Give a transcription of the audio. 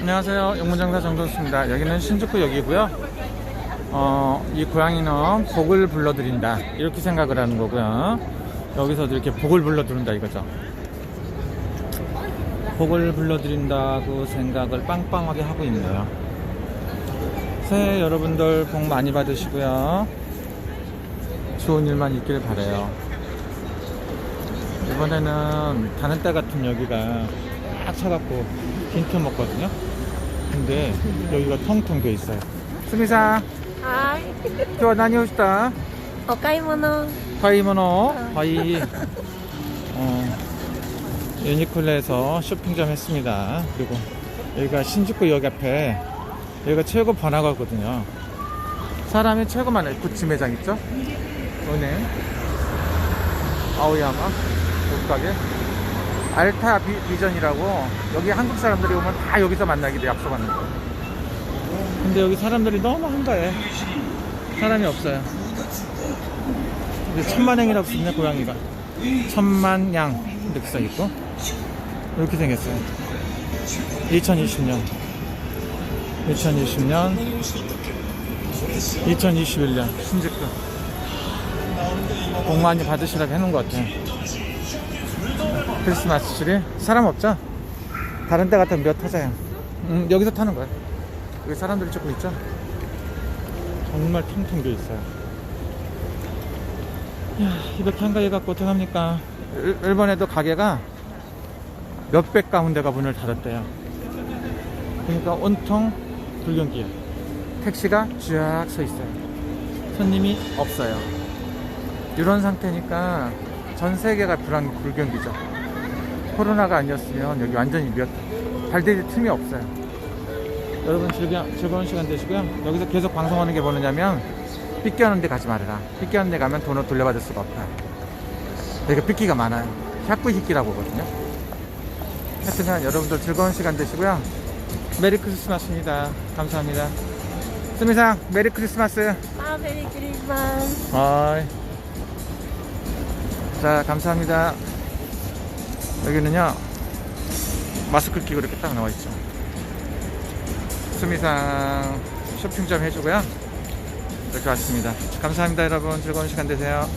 안녕하세요. 영문장사 정동수입니다. 여기는 신주쿠역이고요. 어, 이 고양이는 복을 불러드린다. 이렇게 생각을 하는 거고요. 여기서도 이렇게 복을 불러드린다 이거죠. 복을 불러드린다고 생각을 빵빵하게 하고 있네요. 새해 여러분들 복 많이 받으시고요. 좋은 일만 있길 바래요. 이번에는 다른 때 같은 여기가 꽉 차갖고 빈틈 먹거든요. 근데 여기가 텅텅 돼 있어요. 스미사, はい。今日は何をしたお買い物。買い物 바이 어, 유니클로에서 쇼핑 좀 했습니다. 그리고 여기가 신주쿠역 앞에 여기가 최고 번화가거든요. 사람이 최고 많아요. 구찌 매장 있죠? 은행 아오야마 옷가게 알타 비, 비전이라고 여기 한국 사람들이 오면 다 여기서 만나기로 약속하는 거. 근데 여기 사람들이 너무 한가해. 사람이 없어요. 이제 천만행이라고 쓰네 고양이가. 천만양 이렇게 써있고. 이렇게 생겼어요. 2020년. 2020년. 2021년. 신주쿠 복 많이 받으시라고 해놓은 것 같아요 크리스마스 트리 사람 없죠? 다른 데 같으면 몇 타자요 음, 여기서 타는 거야 여기 사람들이 조금 있죠? 정말 텅텅 비어 있어요 야, 이렇게 한가해 갖고 어떡합니까? 일- 일본에도 가게가 몇백 가운데가 문을 닫았대요. 그러니까 온통 불경기예요. 택시가 쫙 서 있어요. 손님이 없어요. 이런 상태니까 전 세계가 불안 불경기죠. 코로나가 아니었으면 여기 완전히 몇, 발디딜 틈이 없어요. 여러분 즐겨, 즐거운 시간 되시고요. 여기서 계속 방송하는 게 뭐냐면 삐끼하는 데 가지 말아라. 삐끼하는 데 가면 돈을 돌려받을 수가 없다. 되게 삐끼가 많아요. 샤꾸히끼라고 하거든요. 하여튼 여러분들 즐거운 시간 되시고요. 메리 크리스마스입니다. 감사합니다. 수미상 메리 크리스마스. 아 메리 크리스마스. 하이. 자 감사합니다. 여기는요, 마스크 끼고 이렇게 딱 나와 있죠. 수미상 쇼핑 좀 해주고요. 이렇게 왔습니다. 감사합니다, 여러분. 즐거운 시간 되세요.